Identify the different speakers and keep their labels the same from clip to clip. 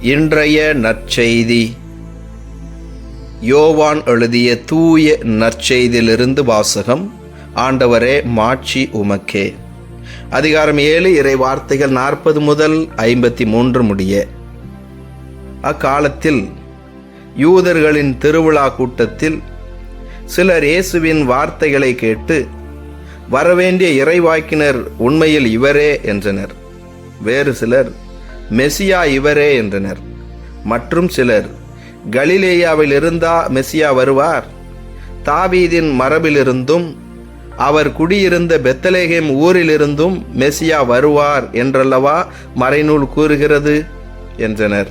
Speaker 1: இன்றைய நற்செய்தி. யோவான் எழுதிய தூய நற்செய்தியிலிருந்து வாசகம் ஆண்டவரே மாட்சி உமக்கே. அதிகாரம் ஏழு இறை வார்த்தைகள் நாற்பது முதல் ஐம்பத்தி மூன்று முடிய. அக்காலத்தில் யூதர்களின் திருவிழா கூட்டத்தில் சிலர் இயேசுவின் வார்த்தைகளை கேட்டு வரவேண்டிய இறைவாக்கினர் உண்மையில் இவரே என்றனர். வேறு சிலர் மெசியா இவரே என்றனர். மற்றும் சிலர் கலிலேயாவில் இருந்தா மெசியா வருவார்? தாவீதின் மரபிலிருந்தும் அவர் குடியிருந்த பெத்தலேகேம் ஊரிலிருந்தும் மெசியா வருவார் என்றல்லவா மறைநூல் கூறுகிறது? என்றனர்.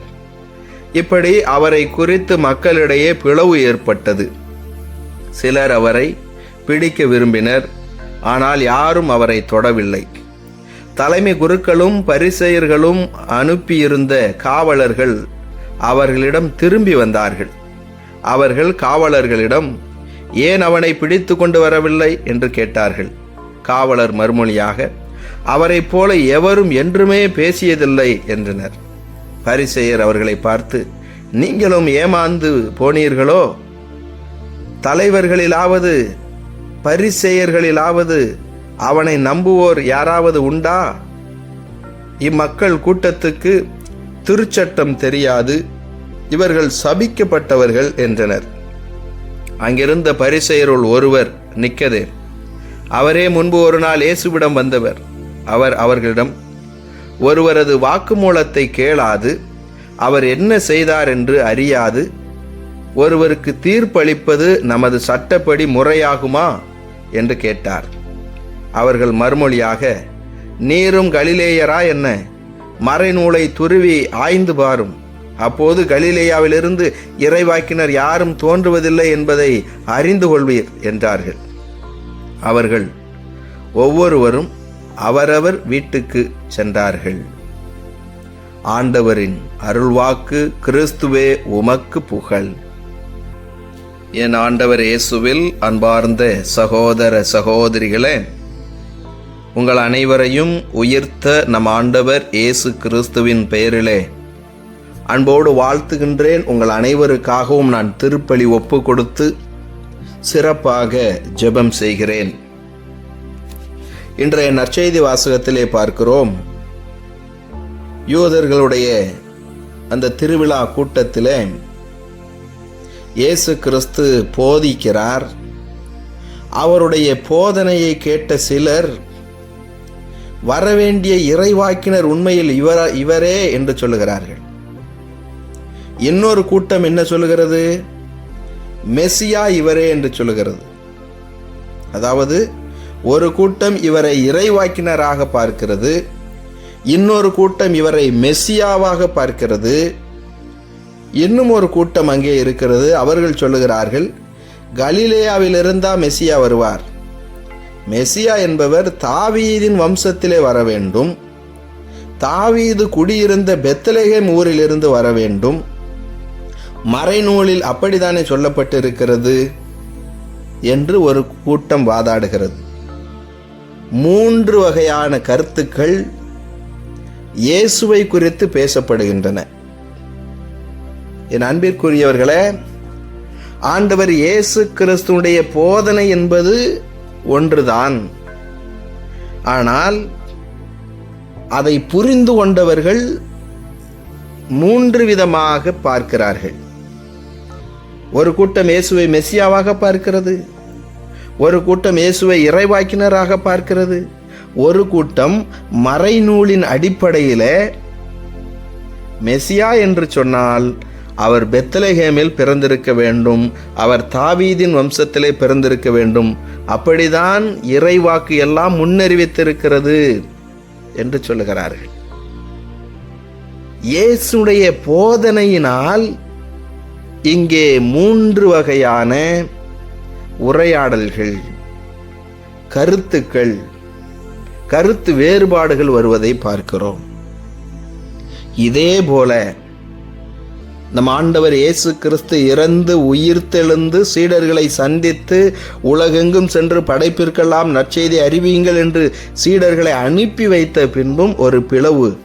Speaker 1: இப்படி அவரை குறித்து மக்களிடையே பிளவு ஏற்பட்டது. சிலர் அவரை பிடிக்க விரும்பினர் ஆனால் யாரும் அவரை தொடவில்லை. தலைமை குருக்களும் பரிசெயர்களும் அனுப்பியிருந்த காவலர்கள் அவர்களிடம் திரும்பி வந்தார்கள். அவர்கள் காவலர்களிடம் ஏன் அவனை பிடித்து கொண்டு வரவில்லை? என்று கேட்டார்கள். காவலர் மறுமொழியாக அவரைப் போல எவரும் என்றுமே பேசியதில்லை என்றனர். பரிசெயர் அவர்களை பார்த்து நீங்களும் ஏமாந்து போனீர்களோ? தலைவர்களிலாவது பரிசெயர்களிலாவது அவனை நம்புவோர் யாராவது உண்டா? இம்மக்கள் கூட்டத்துக்கு திருச்சட்டம் தெரியாது இவர்கள் சபிக்கப்பட்டவர்கள் என்றனர். அங்கிருந்த பரிசெயருள் ஒருவர் நிக்கதே. அவரே முன்பு ஒரு நாள் இயேசுவிடம் வந்தவர். அவர் அவர்களிடம் ஒருவரது வாக்குமூலத்தை கேளாது அவர் என்ன செய்தார் என்று அறியாது ஒருவருக்கு தீர்ப்பளிப்பது நமது சட்டப்படி முறையாகுமா? என்று கேட்டார். அவர்கள் மறுமொழியாக நீரும் கலிலேயரா என்ன? மறைநூலை துருவி ஆய்ந்து பாரும். அப்போது கலிலேயாவிலிருந்து இறைவாக்கினர் யாரும் தோன்றுவதில்லை என்பதை அறிந்து கொள்வீர் என்றார்கள். அவர்கள் ஒவ்வொருவரும் அவரவர் வீட்டுக்கு சென்றார்கள். ஆண்டவரின் அருள்வாக்கு கிறிஸ்துவே உமக்கு புகழ். என் ஆண்டவர் இயேசுவில் அன்பார்ந்த சகோதர சகோதரிகளே உங்கள் அனைவரையும் உயிர்த்த நம் ஆண்டவர் இயேசு கிறிஸ்துவின் பெயரிலே. அன்போடு வாழ்த்துகின்றேன். உங்கள் அனைவருக்காகவும் நான் திருப்பலி ஒப்பு கொடுத்து சிறப்பாக ஜெபம் செய்கிறேன். இன்றைய நற்செய்தி வாசகத்திலே பார்க்கிறோம். யூதர்களுடைய அந்த திருவிழா கூட்டத்தில் இயேசு கிறிஸ்து போதிக்கிறார். அவருடைய போதனையை கேட்ட சிலர் வரவேண்டிய இறைவாக்கினர் உண்மையில் இவர இவரே என்று சொல்லுகிறார்கள். இன்னொரு கூட்டம் என்ன சொல்லுகிறது? மெஸ்ஸியா இவரே என்று சொல்லுகிறது. அதாவது ஒரு கூட்டம் இவரை இறைவாக்கினராக பார்க்கிறது இன்னொரு கூட்டம் இவரை மெஸ்ஸியாவாக பார்க்கிறது இன்னும் ஒரு கூட்டம் அங்கே இருக்கிறது. அவர்கள் சொல்லுகிறார்கள் கலிலேயாவிலிருந்தா மெஸ்ஸியா வருவார். மெஸ்ஸியா என்பவர் தாவீதின் வம்சத்திலே வர வேண்டும். தாவீது குடியிருந்த பெத்தலேகம் ஊரிலிருந்து வர வேண்டும். மறைநூலில் அப்படித்தானே சொல்லப்பட்டு இருக்கிறது என்று ஒரு கூட்டம் வாதாடுகிறது. மூன்று வகையான கருத்துக்கள் இயேசுவை குறித்து பேசப்படுகின்றன. என் அன்பிற்குரியவர்களே ஆண்டவர் இயேசு கிறிஸ்துடைய போதனை என்பது ஒன்றுதான். ஆனால் அதை புரிந்து கொண்டவர்கள் மூன்று விதமாக பார்க்கிறார்கள். ஒரு கூட்டம் இயேசுவை மெஸ்ஸியாவாக பார்க்கிறது. ஒரு கூட்டம் இயேசுவை இறைவாக்கினராக பார்க்கிறது. ஒரு கூட்டம் மறைநூலின் அடிப்படையில் மெசியா என்று சொன்னால் அவர் பெத்தலஹேமில் பிறந்திருக்க வேண்டும். அவர் தாவீதின் வம்சத்திலே பிறந்திருக்க வேண்டும். அப்படிதான் இறைவாக்கு எல்லாம் முன்னறிவித்திருக்கிறது என்று சொல்லுகிறார்கள். இயேசுடைய போதனையினால் இங்கே மூன்று வகையான உரையாடல்கள் கருத்துக்கள் கருத்து வேறுபாடுகள் வருவதை பார்க்கிறோம். இதே போல நம் ஆண்டவர் இயேசு கிறிஸ்து இறந்து உயிர்த்தெழுந்து சீடர்களை சந்தித்து உலகெங்கும் சென்று படைப்பிற்கெல்லாம் நற்செய்தி அறிவியுங்கள் என்று சீடர்களை அனுப்பி வைத்த பின்பும் ஒரு பிளவு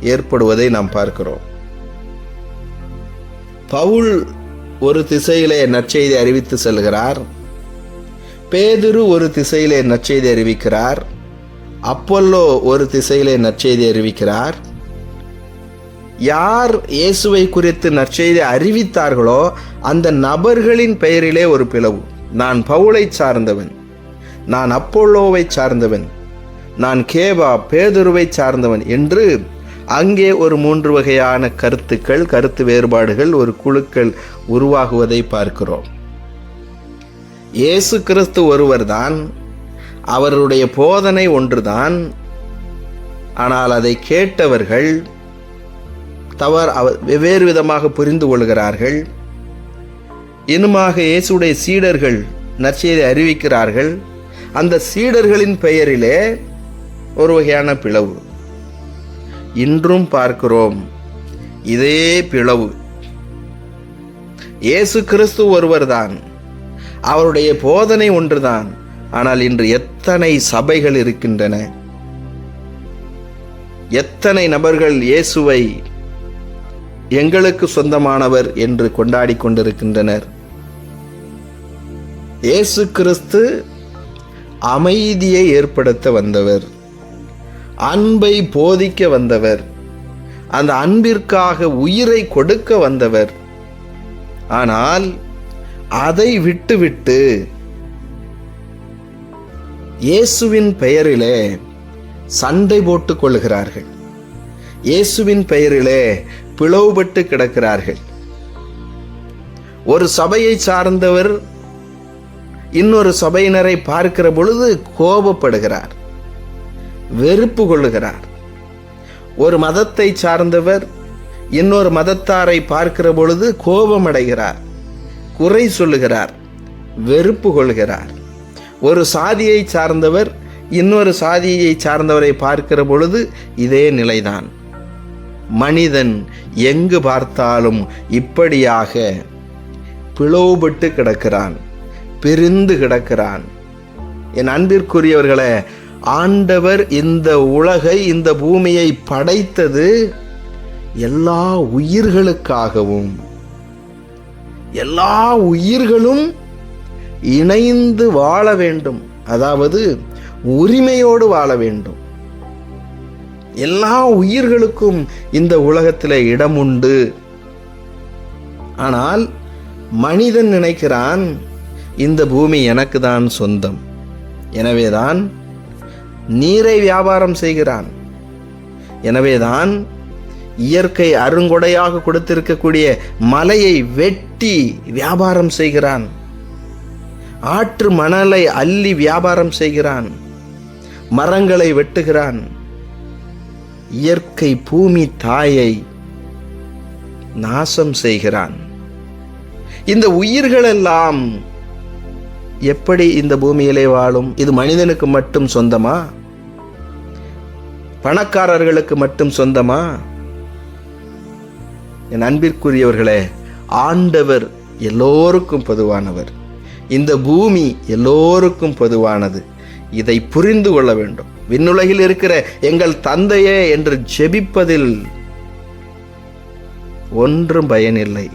Speaker 1: ஏற்படுவதை நாம் பார்க்கிறோம். பவுல் ஒரு திசையிலே நற்செய்தி அறிவித்து செல்கிறார். பேதுரு ஒரு திசையிலே நற்செய்தி அறிவிக்கிறார். அப்பல்லோ ஒரு திசையிலே நற்செய்தி அறிவிக்கிறார். யார் இயேசுவை குறித்து நற்செய்தி அறிவித்தார்களோ அந்த நபர்களின் பெயரிலே ஒரு பிளவு. நான் பவுலை சார்ந்தவன். நான் அப்போலோவை சார்ந்தவன். நான் கேபா பேதுருவை சார்ந்தவன் என்று அங்கே ஒரு மூன்று வகையான கருத்துக்கள் கருத்து வேறுபாடுகள் ஒரு குழுக்கள் உருவாகுவதை பார்க்கிறோம். இயேசு கிறிஸ்து ஒருவர்தான். அவருடைய போதனை ஒன்றுதான். ஆனால் அதை கேட்டவர்கள் தவறு அவ வெவ்வேறு விதமாக புரிந்து கொள்கிறார்கள். இன்னுமாக இயேசுடைய சீடர்கள் நற்செய்தி அறிவிக்கிறார்கள். அந்த சீடர்களின் பெயரிலே ஒரு வகையான பிளவு. இன்றும் பார்க்கிறோம். இதே பிளவு. இயேசு கிறிஸ்து ஒருவர்தான். அவருடைய போதனை ஒன்றுதான். ஆனால் இன்று எத்தனை சபைகள் இருக்கின்றன. எத்தனை நபர்கள் இயேசுவை எங்களுக்கு சொந்தமானவர் என்று கொண்டாடி கொண்டிருக்கின்றனர். இயேசு கிறிஸ்து அமைதியை ஏற்படுத்த வந்தவர் அன்பை போதிக்க வந்தவர் அந்த அன்பிற்காக உயிரை கொடுக்க வந்தவர். ஆனால் அதை விட்டுவிட்டு இயேசுவின் பெயரிலே சண்டை போட்டுக் கொள்கிறார்கள் இயேசுவின் பெயரிலே பிளவுபட்டு கிடக்கிறார்கள். ஒரு சபையை சார்ந்தவர் இன்னொரு சபையினரை பார்க்கிற பொழுது கோபப்படுகிறார் வெறுப்பு கொள்ளுகிறார். ஒரு மதத்தை சார்ந்தவர் இன்னொரு மதத்தாரை பார்க்கிற பொழுது கோபமடைகிறார் குறை சொல்லுகிறார் வெறுப்பு கொள்கிறார் ஒரு சாதியை சார்ந்தவர் இன்னொரு சாதியை சார்ந்தவரை பார்க்கிற பொழுது இதே நிலைதான். மனிதன் எங்கு பார்த்தாலும் இப்படியாக பிளவுபட்டு கிடக்கிறான் பிரிந்து கிடக்கிறான். என் அன்பிற்குரியவர்களே ஆண்டவர் இந்த உலகை இந்த பூமியை படைத்தது எல்லா உயிர்களுக்காகவும் எல்லா உயிர்களும் இணைந்து வாழ வேண்டும் அதாவது உரிமையோடு வாழ வேண்டும். எல்லா உயிர்களுக்கும் இந்த உலகத்தில் இடம் உண்டு ஆனால் மனிதன் நினைக்கிறான் இந்த பூமி எனக்கு தான் சொந்தம். எனவேதான் நீரை வியாபாரம் செய்கிறான். எனவேதான் இயற்கை அருங்கொடையாக கொடுத்திருக்கக்கூடிய மலையை வெட்டி வியாபாரம் செய்கிறான். ஆற்று மணலை அள்ளி வியாபாரம் செய்கிறான். மரங்களை வெட்டுகிறான். இயற்கை பூமி தாயை நாசம் செய்கிறான். இந்த உயிர்களெல்லாம் எப்படி இந்த பூமியிலே வாழும்? இது மனிதனுக்கு மட்டும் சொந்தமா? பணக்காரர்களுக்கு மட்டும் சொந்தமா? என் அன்பிற்குரியவர்களே ஆண்டவர் எல்லோருக்கும் பொதுவானவர். இந்த பூமி எல்லோருக்கும் பொதுவானது. இதை புரிந்து கொள்ள வேண்டும். விண்ணுலகில் இருக்கிற எங்கள் தந்தையே என்று ஜெபிப்பதில் ஒன்றும் பயனில்லை.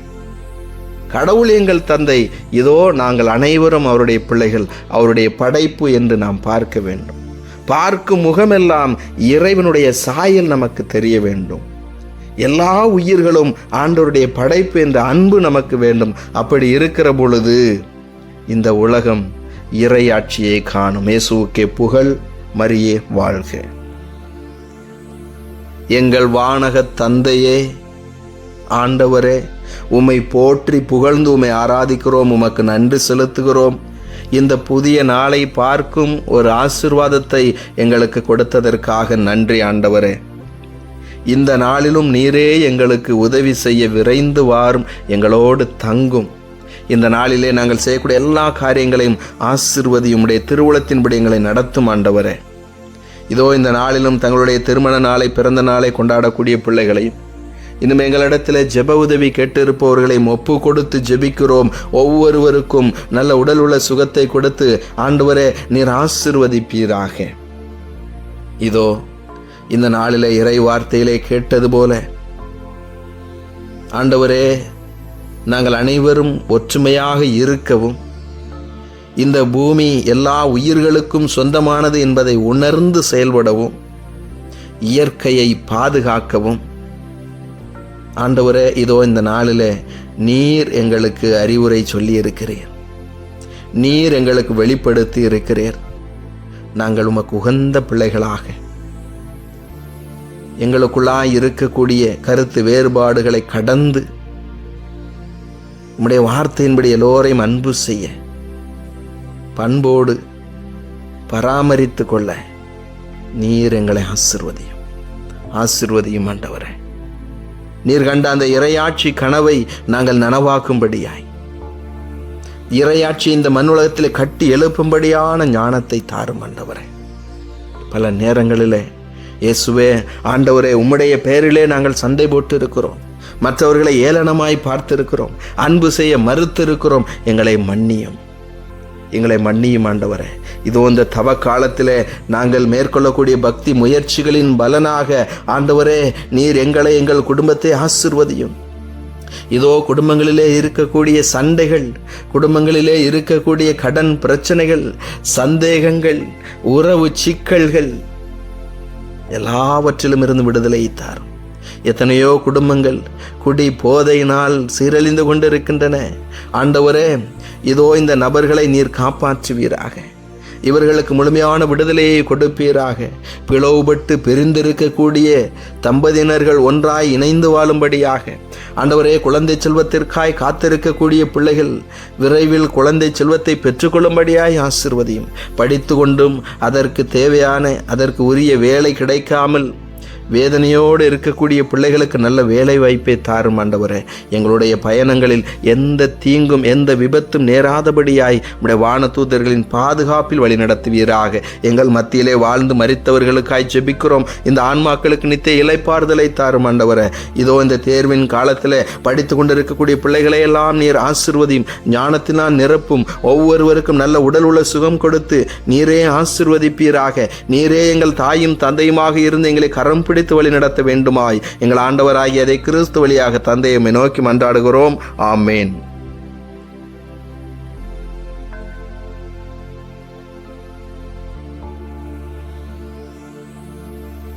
Speaker 1: கடவுள் எங்கள் தந்தை இதோ நாங்கள் அனைவரும் அவருடைய பிள்ளைகள் அவருடைய படைப்பு என்று நாம் பார்க்க வேண்டும். பார்க்கும் முகமெல்லாம் இறைவனுடைய சாயல் நமக்கு தெரிய வேண்டும். எல்லா உயிர்களும் ஆண்டவருடைய படைப்பு என்ற அன்பு நமக்கு வேண்டும். அப்படி இருக்கிற பொழுது இந்த உலகம் இறையாட்சியை காணும். இயேசுவுக்கே புகழ். மரியே வாழ்க. எங்கள் வானகத் தந்தையே ஆண்டவரே உம்மை போற்றி புகழ்ந்து உம்மை ஆராதிக்கிறோம் உமக்கு நன்றி செலுத்துகிறோம். இந்த புதிய நாளை பார்க்கும் ஒரு ஆசிர்வாதத்தை எங்களுக்கு கொடுத்ததற்காக நன்றி ஆண்டவரே. இந்த நாளிலும் நீரே எங்களுக்கு உதவி செய்ய விரைந்து வாரும் எங்களோடு தங்கும். இந்த நாளிலே நாங்கள் செய்யக்கூடிய எல்லா காரியங்களையும் ஆசிர்வதி உம்முடைய திருவுளத்தின்படி எங்களை நடத்தும் ஆண்டவரே. இதோ இந்த நாளிலும் தங்களுடைய திருமண நாளை பிறந்த நாளை கொண்டாடக்கூடிய பிள்ளைகளையும் இன்னும் எங்களிடத்தில் ஜெப உதவி கேட்டிருப்பவர்களையும் ஒப்பு கொடுத்து ஜெபிக்கிறோம். ஒவ்வொருவருக்கும் நல்ல உடல் உள்ள சுகத்தை கொடுத்து ஆண்டவரே நீர் ஆசிர்வதிப்பீராக. இதோ இந்த நாளிலே இறை வார்த்தையிலே கேட்டது போல ஆண்டவரே நாங்கள் அனைவரும் ஒற்றுமையாக இருக்கவும் இந்த பூமி எல்லா உயிர்களுக்கும் சொந்தமானது என்பதை உணர்ந்து செயல்படவும் இயற்கையை பாதுகாக்கவும். ஆண்டவரே இதோ இந்த நாளில் நீர் எங்களுக்கு அறிவுரை சொல்லி இருக்கிறீர் நீர் எங்களுக்கு வெளிப்படுத்தி இருக்கிறீர். நாங்கள் உமக்கு உகந்த பிள்ளைகளாக. எங்களுக்குள்ளாய் இருக்கக்கூடிய கருத்து வேறுபாடுகளை கடந்து உம்முடைய வார்த்தையின்படி எல்லோரையும் அன்பு செய்ய பண்போடு பராமரித்து கொள்ள நீர் எங்களை ஆசிர்வதியும். ஆசிர்வதியும் ஆண்டவரே. நீர் கண்ட அந்த இரையாட்சி கனவை நாங்கள் நனவாக்கும்படியாய். இரையாட்சி இந்த மண் உலகத்தில் கட்டி எழுப்பும்படியான ஞானத்தை தாரும் ஆண்டவரே. பல நேரங்களிலே இயேசுவே ஆண்டவரே உம்முடைய பெயரிலே நாங்கள் சண்டை போட்டு இருக்கிறோம் மற்றவர்களை ஏளனமாய் பார்த்திருக்கிறோம். அன்பு செய்ய மறுத்திருக்கிறோம். எங்களை மன்னியும். எங்களை மன்னியும் ஆண்டவரே. இதோ இந்த தவ காலத்தில் நாங்கள் மேற்கொள்ளக்கூடிய பக்தி முயற்சிகளின் பலனாக ஆண்டவரே நீர் எங்களை எங்கள் குடும்பத்தை ஆசிர்வதியும். இதோ குடும்பங்களிலே இருக்கக்கூடிய சண்டைகள் குடும்பங்களிலே இருக்கக்கூடிய கடன் பிரச்சனைகள் சந்தேகங்கள் உறவு சிக்கல்கள் எல்லாவற்றிலும் இருந்து விடுதலை தாரும். எத்தனையோ குடும்பங்கள் குடி போதையினால் சீரழிந்து கொண்டிருக்கின்றன. ஆண்டவரே இதோ இந்த நபர்களை நீர் காப்பாற்றுவீராக. இவர்களுக்கு முழுமையான விடுதலையை கொடுப்பீராக. பிளவுபட்டு பிரிந்திருக்கக்கூடிய தம்பதியினர்கள் ஒன்றாய் இணைந்து வாழும்படியாக. ஆண்டவரே குழந்தை செல்வத்திற்காய் காத்திருக்கக்கூடிய பிள்ளைகள் விரைவில் குழந்தை செல்வத்தை பெற்றுக்கொள்ளும்படியாய் ஆசிர்வதியும். படித்து கொண்டும் அதற்கு தேவையான அதற்கு உரிய வேலை கிடைக்காமல் வேதனையோடு இருக்கக்கூடிய பிள்ளைகளுக்கு நல்ல வேலை வாய்ப்பை தாரும் ஆண்டவரே. எங்களுடைய பயணங்களில் எந்த தீங்கும் எந்த விபத்தும் நேராதபடியாய் உடைய வானதூதர்களின் பாதுகாப்பில் வழி நடத்துவீராக. எங்கள் மத்தியிலே வாழ்ந்து மறித்தவர்களுக்காய் ஜெபிக்கிறோம். இந்த ஆன்மாக்களுக்கு நித்திய இலைப்பாறுதலை தாரும் ஆண்டவரே. இதோ இந்த தேர்வின் காலத்தில் படித்து கொண்டிருக்கக்கூடிய பிள்ளைகளை எல்லாம் நீர் ஆசிர்வதியும் ஞானத்தினால் நிரப்பும் ஒவ்வொருவருக்கும் நல்ல உடல் உள்ள சுகம் கொடுத்து நீரே ஆசிர்வதிப்பீராக. நீரே எங்கள் தாயும் தந்தையுமாக இருந்து எங்களை கரம் பிடித்து வழி நடத்த வேண்டுமாய். எங்கள் ஆண்டவராகிய அதை கிறிஸ்து வழியாக தந்தையை நோக்கி மன்றாடுகிறோம். ஆமேன்.